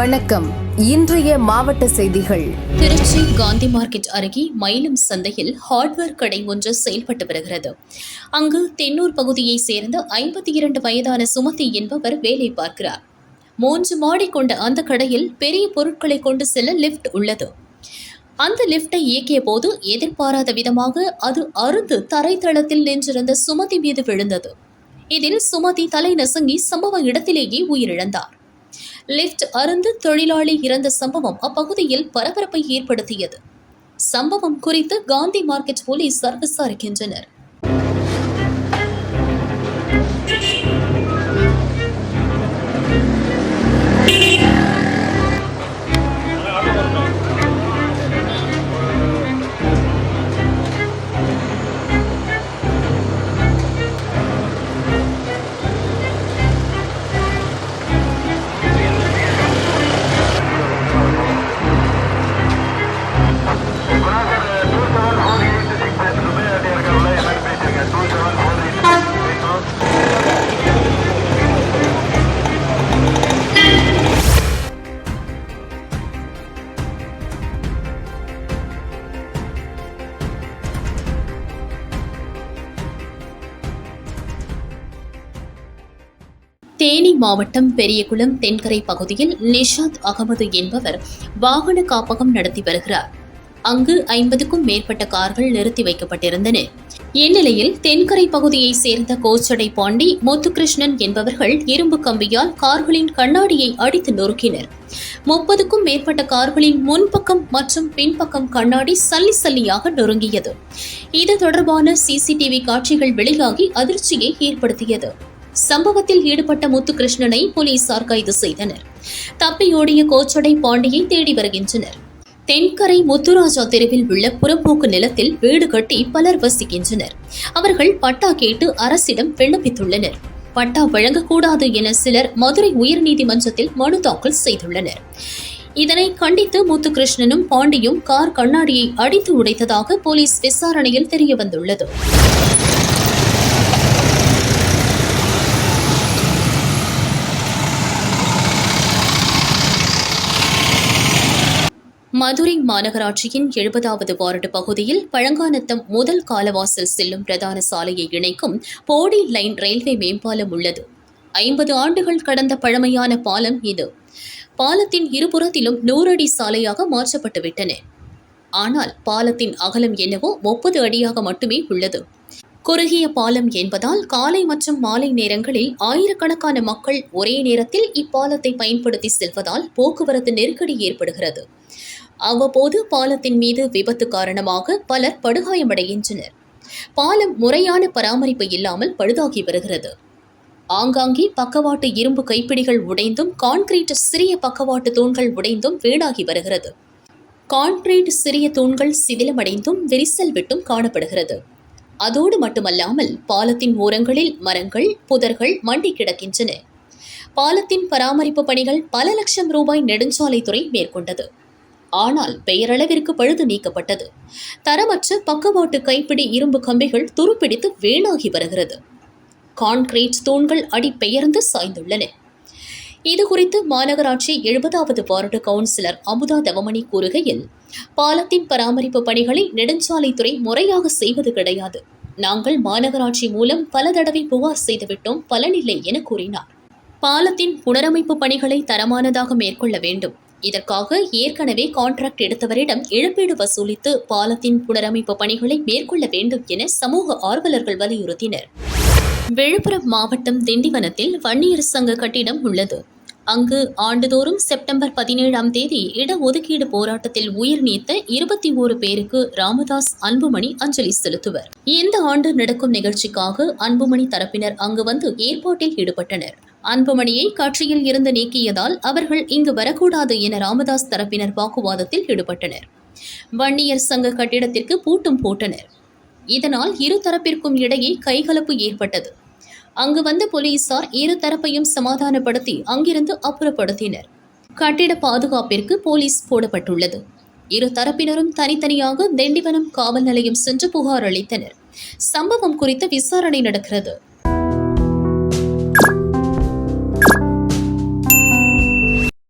வணக்கம். இன்றைய மாவட்ட செய்திகள். திருச்சி காந்தி மார்க்கெட் அருகே மயிலம் சந்தையில் ஹார்ட்வேர் கடை ஒன்று செயல்பட்டு வருகிறது. அங்கு தென்னூர் பகுதியைச் சேர்ந்த ஐம்பத்தி இரண்டு வயதான சுமதி என்பவர் வேலை பார்க்கிறார். மூன்று மாடி கொண்ட அந்த கடையில் பெரிய பொருட்களை கொண்டு செல்ல லிஃப்ட் உள்ளது. அந்த லிப்டை இயக்கிய போது எதிர்பாராத விதமாக அது அருந்து தரைத்தளத்தில் நின்றிருந்த சுமதி மீது விழுந்தது. இதில் சுமதி தலை நசுங்கி சம்பவ இடத்திலேயே உயிரிழந்தார். லிஃப்ட் அருந்து தொழிலாளி இறந்த சம்பவம் அப்பகுதியில் பரபரப்பை ஏற்படுத்தியது. சம்பவம் குறித்து காந்தி மார்க்கெட் போலீசார் விசாரிக்கின்றனர் தேனி மாவட்டம் பெரியகுளம் தென்கரை பகுதியில் நிஷாத் அகமது என்பவர் வாகன காப்பகம் நடத்தி வருகிறார். அங்கு ஐம்பதுக்கும் மேற்பட்ட கார்கள் நிறுத்தி வைக்கப்பட்டிருந்தன. இந்நிலையில் தென்கரை பகுதியைச் சேர்ந்த கோச்சடை பாண்டி முத்துகிருஷ்ணன் என்பவர்கள் இரும்பு கம்பியால் கார்களின் கண்ணாடியை அடித்து நொறுக்கினர். முப்பதுக்கும் மேற்பட்ட கார்களின் முன்பக்கம் மற்றும் பின்பக்கம் கண்ணாடி சல்லி சல்லியாக நொறுங்கியது. இது தொடர்பான சிசிடிவி காட்சிகள் வெளியாகி அதிர்ச்சியை ஏற்படுத்தியது. சம்பவத்தில் ஈடுபட்ட முத்துகிருஷ்ணனை போலீசார் கைது செய்தனர். தப்பியோடிய கோச்சடை பாண்டியை தேடி வருகின்றனர். தென்கரை முத்துராஜா தெருவில் உள்ள புறம்போக்கு நிலத்தில் வீடு கட்டி பலர் வசிக்கின்றனர். அவர்கள் பட்டா கேட்டு அரசிடம் விண்ணப்பித்துள்ளனர். பட்டா வழங்கக்கூடாது என சிலர் மதுரை உயர்நீதிமன்றத்தில் மனு தாக்கல் செய்துள்ளனர். இதனை கண்டித்து முத்துகிருஷ்ணனும் பாண்டியும் கார் கண்ணாடியை அடித்து உடைத்ததாக போலீஸ் விசாரணையில் தெரியவந்துள்ளது. மதுரை மாநகராட்சியின் எழுபதாவது வார்டு பகுதியில் பழங்கானத்தம் முதல் காலவாசல் செல்லும் பிரதான சாலையை இணைக்கும் போடி லைன் ரயில்வே மேம்பாலம் உள்ளது. ஐம்பது ஆண்டுகள் கடந்த பழமையான பாலம் இது. பாலத்தின் இருபுறத்திலும் நூறடி சாலையாக மாற்றப்பட்டுவிட்டன ஆனால் பாலத்தின் அகலம் என்னவோ முப்பது அடியாக மட்டுமே உள்ளது. குறுகிய பாலம் என்பதால் காலை மற்றும் மாலை நேரங்களில் ஆயிரக்கணக்கான மக்கள் ஒரே நேரத்தில் இப்பாலத்தை பயன்படுத்தி செல்வதால் போக்குவரத்து நெருக்கடி ஏற்படுகிறது. அவ்வப்போது பாலத்தின் மீது விபத்து காரணமாக பலர் படுகாயமடைகின்றனர். பாலம் முறையான பராமரிப்பு இல்லாமல் பழுதாகி வருகிறது. ஆங்காங்கே பக்கவாட்டு இரும்பு கைப்பிடிகள் உடைந்தும் கான்கிரீட் சிறிய பக்கவாட்டு தூண்கள் உடைந்தும் வீணாகி வருகிறது. கான்கிரீட் சிறிய தூண்கள் சிதிலமடைந்தும் விரிசல் விட்டும் காணப்படுகிறது. அதோடு மட்டுமல்லாமல் பாலத்தின் ஓரங்களில் மரங்கள் புதர்கள் மண்டி கிடக்கின்றன. பாலத்தின் பராமரிப்பு பணிகள் பல லட்சம் ரூபாய் நெடுஞ்சாலைத்துறை மேற்கொண்டது. ஆனால் பெயரளவிற்கு பழுது நீக்கப்பட்டது. தரமற்ற பக்கவாட்டு கைப்பிடி இரும்பு கம்பிகள் துருப்பிடித்து வீணாகி வருகிறது. கான்கிரீட் தூண்கள் அடி பெயர்ந்து சாய்ந்துள்ளன. இது குறித்து மாநகராட்சி எழுபதாவது வார்டு கவுன்சிலர் அமுதா தவமணி கூறுகையில் பாலத்தின் பராமரிப்பு பணிகளை நெடுஞ்சாலைத்துறை முறையாக செய்வது கிடையாது. நாங்கள் மாநகராட்சி மூலம் பல தடவை புகார் செய்துவிட்டோம் பலனில்லை என கூறினார். பாலத்தின் புனரமைப்பு பணிகளை தரமானதாக மேற்கொள்ள வேண்டும். இதற்காக ஏற்கனவே கான்ட்ராக்ட் எடுத்தவரிடம் இழப்பீடு வசூலித்து பாலத்தின் புனரமைப்பு பணிகளை மேற்கொள்ள வேண்டும் என சமூக ஆர்வலர்கள் வலியுறுத்தினர். விழுப்புரம் மாவட்டம் திண்டிவனத்தில் வன்னியர் சங்க கட்டிடம் உள்ளது. அங்கு ஆண்டுதோறும் செப்டம்பர் பதினேழாம் தேதி இடஒதுக்கீடு போராட்டத்தில் உயிர் நீத்த இருபத்தி ஓரு பேருக்கு ராமதாஸ் அன்புமணி அஞ்சலி செலுத்துவர். இந்த ஆண்டு நடக்கும் நிகழ்ச்சிக்காக அன்புமணி தரப்பினர் அங்கு வந்து ஏற்பாட்டில் ஈடுபட்டனர். அன்புமணியை கட்சியில் இருந்து நீக்கியதால் அவர்கள் இங்கு வரக்கூடாது என ராமதாஸ் தரப்பினர் வாக்குவாதத்தில் ஈடுபட்டனர். வன்னியர் சங்க கட்டிடத்திற்கு பூட்டும் போட்டனர். இதனால் இரு தரப்பிற்கும் இடையே கைகலப்பு ஏற்பட்டது. அங்கு வந்த போலீசார் இரு தரப்பையும் சமாதானப்படுத்தி அங்கிருந்து அப்புறப்படுத்தினர். கட்டிட பாதுகாப்பிற்கு போலீஸ் போடப்பட்டுள்ளது. இரு தரப்பினரும் தனித்தனியாக திண்டிவனம் காவல் நிலையம் சென்று புகார் அளித்தனர். சம்பவம் குறித்து விசாரணை நடக்கிறது.